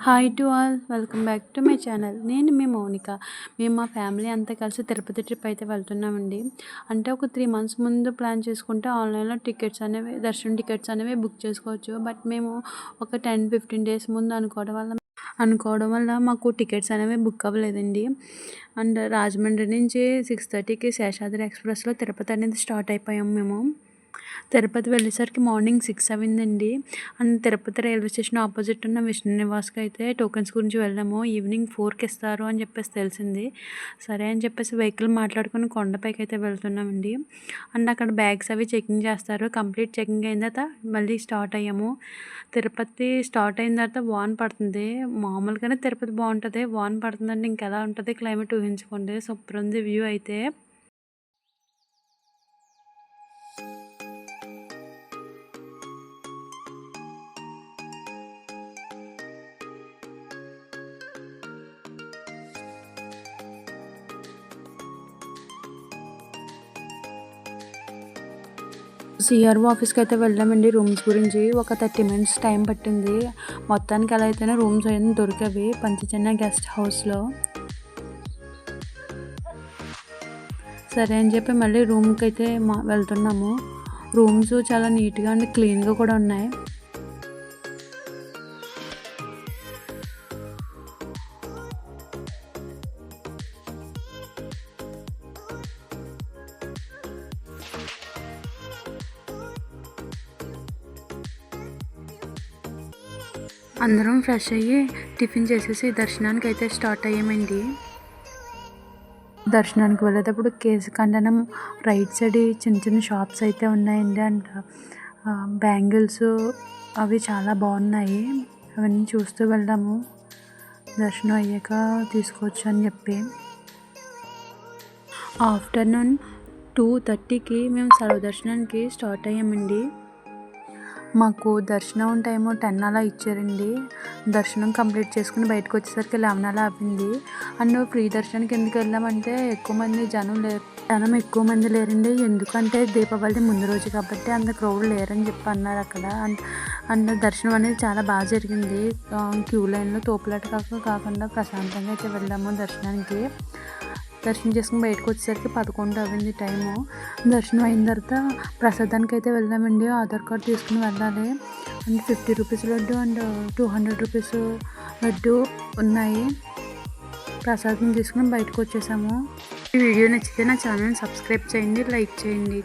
Hi to all welcome back to my channel నేను మీ మౌనిక. మేము మా ఫ్యామిలీ అంతా కలిసి తిరుపతి ట్రిప్ అయితే వెళ్తున్నామండి. అంటే ఒక త్రీ మంత్స్ ముందు ప్లాన్ చేసుకుంటే ఆన్లైన్లో టికెట్స్ అనేవి దర్శనం టికెట్స్ అనేవి బుక్ చేసుకోవచ్చు. బట్ మేము ఒక టెన్ ఫిఫ్టీన్ డేస్ ముందు అనుకోవడం వల్ల అనుకోవడం వల్ల మాకు టికెట్స్ అనేవి బుక్ అవ్వలేదండి. అండ్ రాజమండ్రి నుంచి సిక్స్ థర్టీకి శేషాద్రి ఎక్స్ప్రెస్లో తిరుపతి అనేది స్టార్ట్ అయిపోయాము మేము. తిరుపతి వెళ్ళేసరికి మార్నింగ్ సిక్స్ అయిందండి. And Tirupati railway station opposite ఉన్న విష్ణు నివాస్కి అయితే టోకెన్స్ గురించి వెళ్ళాము. ఈవినింగ్ ఫోర్కి ఇస్తారు అని చెప్పేసి తెలిసింది. సరే అని చెప్పేసి వెహికల్ మాట్లాడుకుని కొండపైకి అయితే వెళ్తున్నామండి. అండ్ అక్కడ బ్యాగ్స్ అవి చెకింగ్ చేస్తారు. కంప్లీట్ చెకింగ్ అయిన తర్వాత మళ్ళీ స్టార్ట్ అయ్యాము. తిరుపతి స్టార్ట్ అయిన తర్వాత వాన్ పడుతుంది. మామూలుగానే తిరుపతి బాగుంటుంది. వాన్ పడుతుందండి ఇంకెలా ఉంటుంది? క్లైమేట్ ఊహించుకోండి. సూపర్ ఉంది వ్యూ అయితే. సిఆర్ఓ ఆఫీస్కి అయితే వెళ్ళామండి రూమ్స్ గురించి ఒక థర్టీ మినిట్స్ టైం పట్టింది. మొత్తానికి ఎలా అయితేనే రూమ్స్ అయితే దొరికేవి? పంచచెన్న గెస్ట్ హౌస్లో సరే అని చెప్పి మళ్ళీ రూమ్కి అయితే మా వెళ్తున్నాము. రూమ్స్ చాలా నీట్గా అండ్ క్లీన్గా కూడా ఉన్నాయి. అందరం ఫ్రెష్ అయ్యి టిఫిన్ చేసేసి దర్శనానికి అయితే స్టార్ట్ అయ్యామండి. దర్శనానికి వెళ్ళేటప్పుడు కేసు ఖండనం రైట్ సైడ్ చిన్న చిన్న షాప్స్ అయితే ఉన్నాయండి అండ్ బ్యాంగిల్స్ అవి చాలా బాగున్నాయి. అవన్నీ చూస్తూ వెళ్దాము. దర్శనం అయ్యాక తీసుకోవచ్చు అని చెప్పి. ఆఫ్టర్నూన్ టూ థర్టీకి మేము సర్వదర్శనానికి స్టార్ట్ అయ్యామండి. మాకు దర్శనం టైము టెన్ అలా ఇచ్చారండి. దర్శనం కంప్లీట్ చేసుకుని బయటకు వచ్చేసరికి లెవెన్ అలా అవ్వింది. అండ్ ఫ్రీ దర్శనానికి ఎందుకు వెళ్ళామంటే ఎక్కువ మంది జనం లేరు జనం ఎక్కువ మంది లేరండి. ఎందుకంటే దీపావళి ముందు రోజు కాబట్టి అంత క్రౌడ్ లేరని చెప్పి అన్నారు అక్కడ. అండ్ అండ్ దర్శనం అనేది చాలా బాగా జరిగింది. క్యూ లైన్లో తోపులాట కాక కాకుండా ప్రశాంతంగా అయితే వెళ్ళాము దర్శనానికి. దర్శనం చేసుకుని బయటకు వచ్చేసరికి పదకొండు అయింది టైము. దర్శనం అయిన తర్వాత ప్రసాదానికి అయితే వెళ్దామండి. ఆధార్ కార్డు తీసుకుని వెళ్ళాలి. And fifty rupees laddu and two hundred rupees laddu ఉన్నాయి. ప్రసాదం తీసుకుని బయటకు వచ్చేసాము. ఈ వీడియో నచ్చితే నా ఛానల్ని సబ్స్క్రైబ్ చేయండి లైక్ చేయండి.